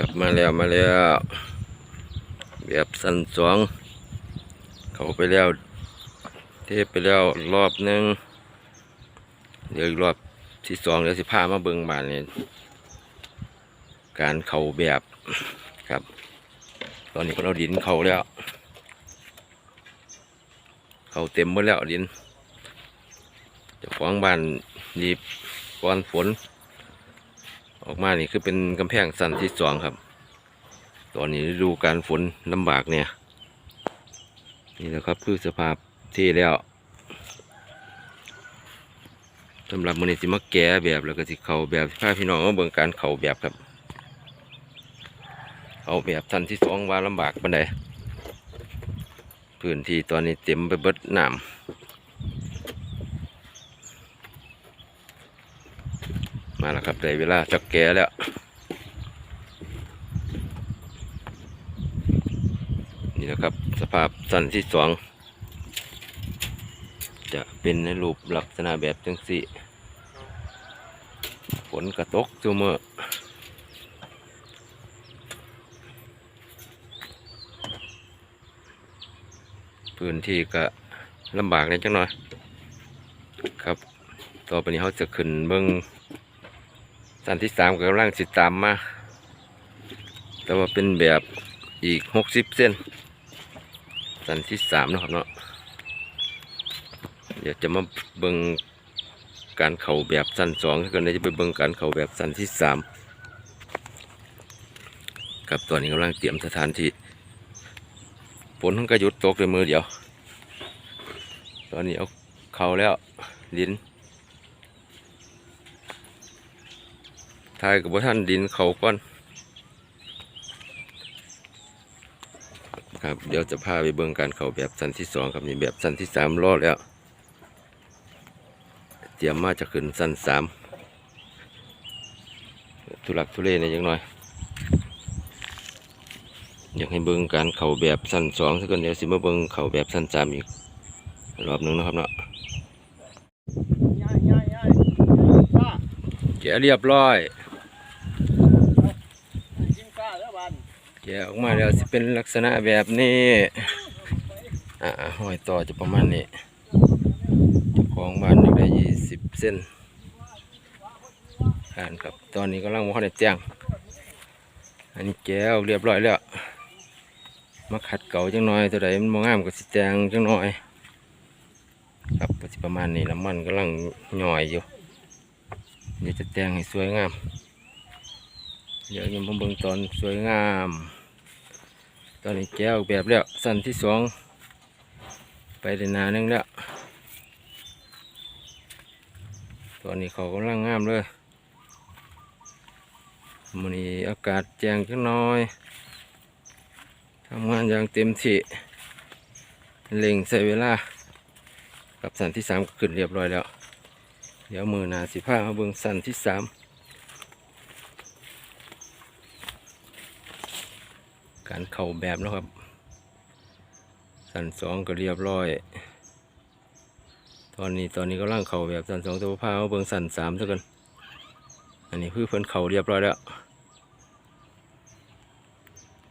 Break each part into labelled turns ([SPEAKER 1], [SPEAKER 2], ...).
[SPEAKER 1] กลับมาแล้วมาแล้วแบบสันสองเขาไปแล้วเทปไปแล้วรอบหนึงเดี๋ยวอีกรอบที่สองเดี๋ยวสิพามาเบิ่งบานนี่การเข่าแบบครับ ตอนนี้ก็เราดินเข่าแล้ว เข่าเต็มหมดแล้วดินจะฟ้าของบ้านดีบก่อนฝน ออกมานี่คือเป็นกำแพงสันที่สองครับ ตอนนี้ดูการฝนลำบากเนี่ย นี่แหละครับคือสภาพที่แล้วสำหรับมือนี้สิมาแก่แบบแล้วก็สิเขาแบบพาพี่น้องมาเบิ่งการเขาแบบครับเขาแบบสันที่สองว่าลำบากปันใดพื้นที่ตอนนี้เต็มไปเบิดน้ำ มาแล้วครับได้เวลาจักแก่แล้วนี่นะครับสภาพสั้นที่สองจะเป็นในรูปลักษณะแบบจังสีฝนกระตกซูเมอร์พื้นที่ก็ลำบากนิดจังหน่อยครับ ต่อไปนี้เขาจะขึ้นเบิ้อง สันที่สามกำลังติตามมา แต่ว่าเป็นแบบอีกหกสิบเส้นสันที่สามนะครับเนาะ เดี๋ยวจะมาเบิ่งการเข่าแบบสันสองกันเดี๋ยจะไปเบิ่งการเข่าแบบสันที่สามครับตอนนี้กำลังเตรียมสถานที่ฝนมันก็หยุดตกเลยมือเดียว ตอนนี้เอาเข่าแล้วดิน ทายกับท่านดินเขาก่อนครับเดี๋ยวจะพาไปเบิ่งการเขาแบบสันที่สองครับนี่แบบสันที่สามรอดแล้ว เตรียมมาจะขึ้นสันสามทุลักทุเลในยังหน่อย อยากให้เบิ่งการเขาแบบสันสองสักคนเดี๋ยวสิมาเบิ่งเขาแบบสันสามอีก รอบหนึงนะครับเนาะ
[SPEAKER 2] ย่ายย่ายย่ายป้า
[SPEAKER 1] แกเรียบร้อย
[SPEAKER 2] กินข้าวแล้วบัน
[SPEAKER 1] แกะออกมาแล้วสิเป็นลักษณะแบบนี้อ่าห้อยต่อจะประมาณนี้จ้าของบ้านอยากได้ยี่สิบเส้นอ่านครับตอนนี้กำลังว่าในแจ้งอันนี้แก้วเรียบร้อยแล้วมาขัดเก่าจังหน่อยตัวใดมันมองงามก็สิแจงจังหน่อย ครับก็ประมาณนี้น้ำมันกำลังหน่อยอยู่เดี๋ยวจะแต่งให้สวยงาม เดี๋ยวยังมเบิ่งตอนสวยงาม ตอนนี้แก้วแบบแล้วสั้นที่สองไปได้นาหนึงแล้วตอนนี้เขากำลังงามเลยมันนี้อากาศแจ้งจังน้อยทำงานอย่างเต็มที่เล็งใส่เวลา กับสันที่สามก็ขึ้นเรียบร้อยแล้ว เดี๋ยวมือหนาสิผ้ามาเบิ่งสันที่สาม การเข่าแบบเนาะครับ สันสองก็เรียบร้อย ตอนนี้ตอนนี้ก็ร่างเข่าแบบสันสองตัวผ้าเบิ่งสันสามซะกัน อันนี้คือเพิ่นเข่าเรียบร้อยแล้ว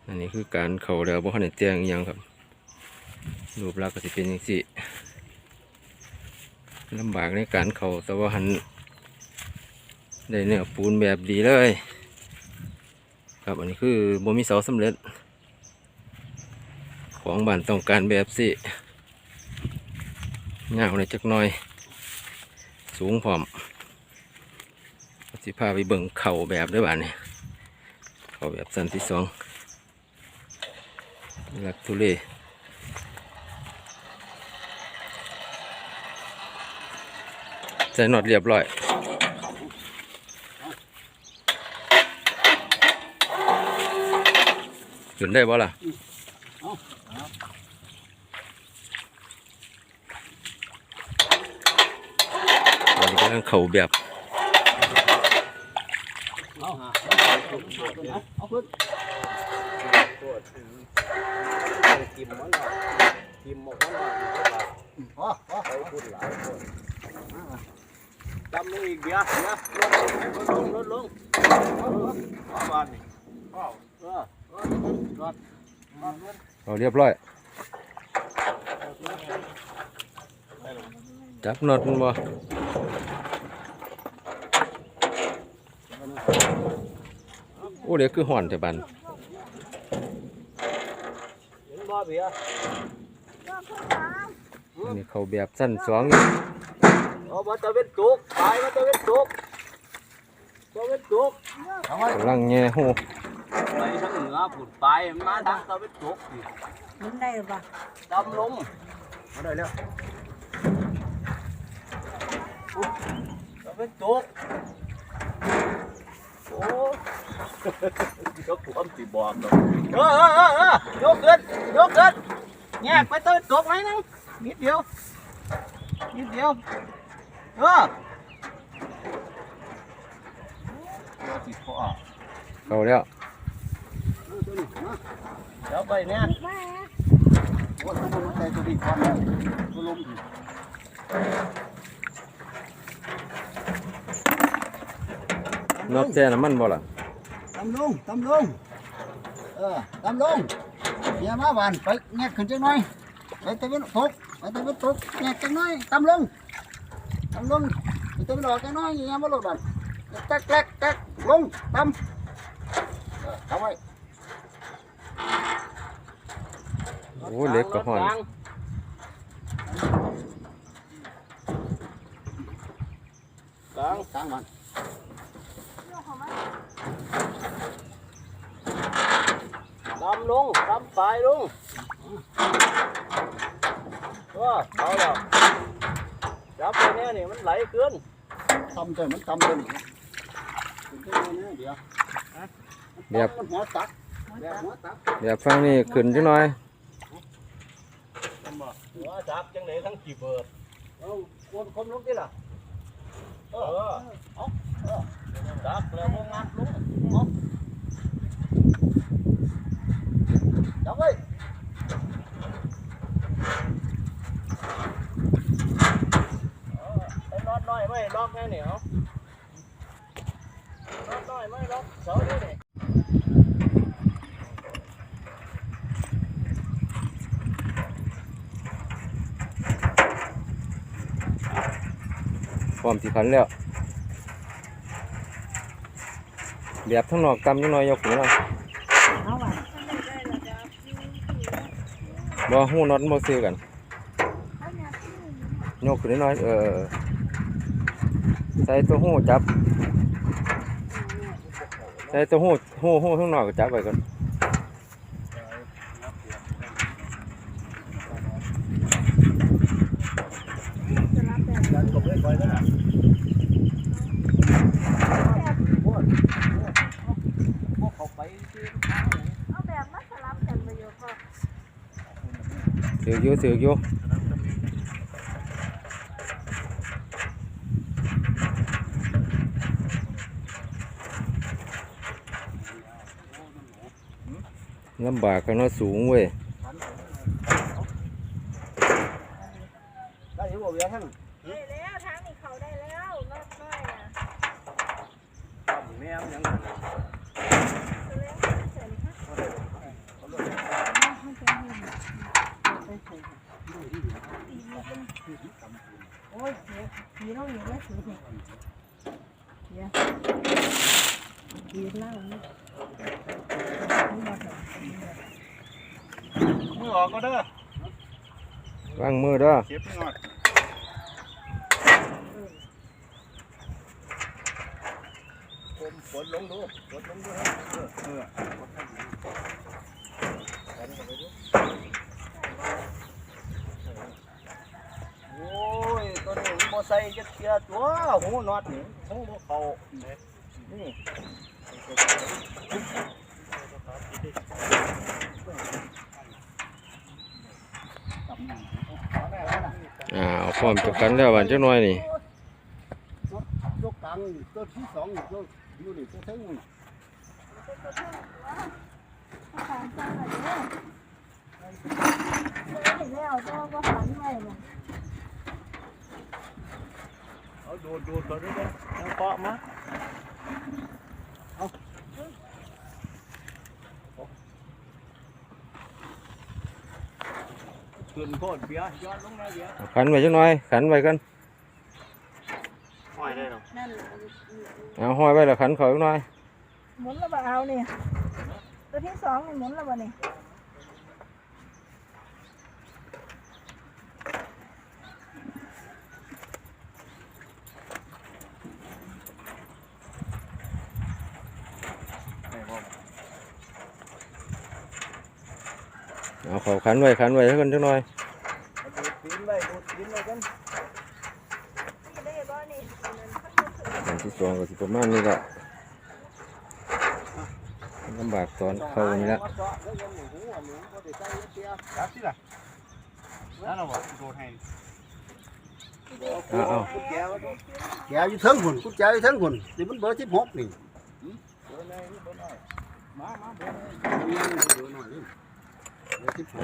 [SPEAKER 1] อันนี้คือการเข่าแล้วบ่ทันได้แจ้งยังครับ รูปลักษณ์ก็สิเป็นอย่างนี้ลำบากในการเข่าแต่ว่าหันได้เนื้อปูนแบบดีเลย ครับอันนี้คือบ่มีเสาสำเร็จ ของบ้านต้องการแบบสิเงาในอยจักหน่อย สูงพร้อมสิพาไปเบิ่งเข่าแบบด้วยบ้านนี่เข่าแบบสั้นที่สองลักทุเลใส่นอตเรียบร้อยขึ้นได้บ่ล่ะ ตอนนี้กำลังเข่าแบบ
[SPEAKER 2] เอาหาเอาขึ้นกิมมันกิมหมกมันอ๋ออ๋อไปพูดหลายคนตำลงอีกเดียวเดียวลดลงลดลงลดลงบ้านนี่เออเออรอดรอด เงิน
[SPEAKER 1] เอาเรียบร้อย จับน็อตมันบ่โอ้เดี๋ยวคือห่อนแต่บัน
[SPEAKER 2] เห็นบ่เบียร์
[SPEAKER 1] อันนี้เขาแบบสั้นสอง
[SPEAKER 2] เอามาตะเวนตุกตายมาตะเวนตุกตะเวนตุกทำไม
[SPEAKER 1] กำลังแง่หู
[SPEAKER 2] ไปทางเหนือผุดไปมาทางตะเวนตุกสิ
[SPEAKER 3] มันได้หรือเปล่า
[SPEAKER 2] ดำลงมาได้แล้วตะเวนตุกโอ้ยกความตีบอกเนาะเออเออเออเออยกขึ้นยกขึ้นแยกไปตะเวนตุกไหนนึงนิดเดียวนิดเดียวเออเอาสิพ่อ
[SPEAKER 1] เขาแล้ว
[SPEAKER 2] เดี๋ยวไปเนี่ยโอ้ยมันใจตัวดีก่อนนะตัวลมดี
[SPEAKER 1] น็อตแช่น้ำมันบ่ล่ะ
[SPEAKER 4] ตำลงตำลงเออตำลงเดี๋ยวมาบานไปแงกขึ้นจังหน่อยไปตะวันตกไปตะวันตกแงกจังหน่อยตำลงตำลงไปตะวันออกจังหน่อยอย่างเงี้ยมาโหลดบานแตกแตกแตกลงตำเออทำไว้
[SPEAKER 1] โอ้เล็กก็ห่อน
[SPEAKER 2] กลาง
[SPEAKER 4] กลางมัน
[SPEAKER 2] ดำลงดำปลายลงเออเอาแล้วจับไปเนี่ยนี่มันไหลขึ้น
[SPEAKER 4] ตำเจอมันตำเลยนี่ขึ้นจังหน่อยนะเดี๋ยว
[SPEAKER 1] แบบ
[SPEAKER 4] มันหัวตักแบบหัวตัก
[SPEAKER 1] แบบฟังนี่ขึ้นจังหน่อย
[SPEAKER 2] หัวจับจังไหนทั้งกี่เบิดเอาวนคมลงดิล่ะเออเออเอาเออจับแล้วก็งัดลงเอาจับไว้เออไอ้น็อตน้อยไม่ล็อกแน่เหนียวน็อตน้อยไม่ล็อกเสานี่นี่
[SPEAKER 1] พ ร้อมสิพันแล้วแบบทั้งนอกกำจังน่อยยกขึ้นมา
[SPEAKER 3] เอา
[SPEAKER 1] บ่หูน็อตมันบ่ซื้อกันยกขึ้นนิดหน่อยเออใส่ตัวหูจับใส่ตัวหูหูหูข้างนอกก็จับไว้ก่อน
[SPEAKER 2] ดันกบไว้ก่อนนะพวกพวกเขาไปที่ทางไหน
[SPEAKER 3] เอาแบบมาสลับกันไปอยู่ก็
[SPEAKER 1] ถืออยู่ถืออยู่ลำบากกันเนาะสูงเว้ย
[SPEAKER 2] ได้ยังบอกเบี้ยท่าน
[SPEAKER 3] ได้แล้วทางนี้เขาได้แล้วรถน้อยนะ
[SPEAKER 2] ต่ำแม่ยัง
[SPEAKER 3] ตัวเล็กมันเสร็จค่ะโอ้ยเดี๋ยวมีเราอยู่แล้วถือเนี่ยเดี๋ยวดีเบ่
[SPEAKER 2] ใส่จะเทียตัวหูนอดนี่หูบ่เข้านี่
[SPEAKER 1] อ่าเอาพร้อมจะกันแล้ววันจักหน่อยนี่
[SPEAKER 4] ยกกลางตัวที่สองตัวอยู่นี่ตัวเท่งนี่
[SPEAKER 3] แล้วตัวก็ฝันไว้
[SPEAKER 2] ดูดดูตัวด้วยน้ำเปาะมาเอาขึ้นโคตรเบี้ยย้อนลงมาเบี้ย
[SPEAKER 1] khẩn vậy chứ nói khẩn vậy con ห้อยได้
[SPEAKER 2] หรอ
[SPEAKER 3] นั่น
[SPEAKER 1] à, hoi vậy là khẩn khởi nói
[SPEAKER 3] หมุนแล้วบเอาเนี่ยตัวที่สองนี่หมุนแล้วบ่เนี่ย
[SPEAKER 1] เอาเขาขันไว้ขันไว้ให้กันจังหน่อย
[SPEAKER 2] ดูดตีนไว้ดูดตีนไว้กัน
[SPEAKER 3] ได้บ่นี่
[SPEAKER 1] อันที่สองก็สิประมาณนี้ละลำบากตอนเข้านี่ละ
[SPEAKER 2] ครับสิล่ะนั่นเอาบ่โดดให้
[SPEAKER 1] เอาเอา
[SPEAKER 2] กุญแจไว้ดู
[SPEAKER 4] แกอยู่เทิงหุ่นกุญแจอยู่เทิงหุ่นนี่มันเบอร์สิบหกนี่
[SPEAKER 2] เบอร์ไหนเบอร์ไหนมามาเบอร์ไหน
[SPEAKER 4] มีอันนี้เบอร์หน่อยนี่เบ อร์สิบหก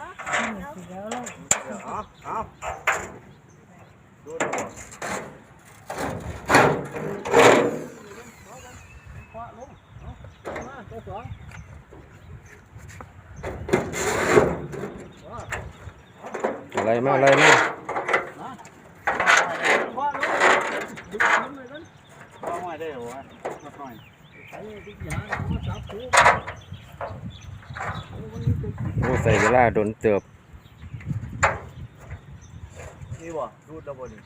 [SPEAKER 1] อ่า
[SPEAKER 3] เดี๋ยวเรา
[SPEAKER 2] เอาเอาดูดูคว้าลงเอามาตัวสอง
[SPEAKER 1] อะไรมาอะไรมา
[SPEAKER 2] คว้าลงดูดตีนไว้กันคว้าไว้ได้เหรอวะมาหน่อย ไอ้ที่ยามาจับผู
[SPEAKER 1] โอ้ใส่เวลาโดนเติบ
[SPEAKER 2] นี่บ่ดูดแล้วบ่นี่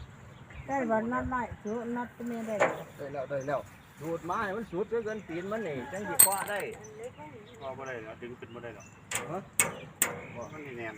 [SPEAKER 3] ได้บ่นัดได้ซื้อนัดตัวเมียได้
[SPEAKER 4] ได้แล้วได้แล้ว
[SPEAKER 2] ดูดมาให้มันสุดด้วยกันตีนมันนี่จังสิคว้าได้คว้าบ่ได้แล้วดึงขึ้นบ่ได้หรอกฮะบ่มันนี่แน่น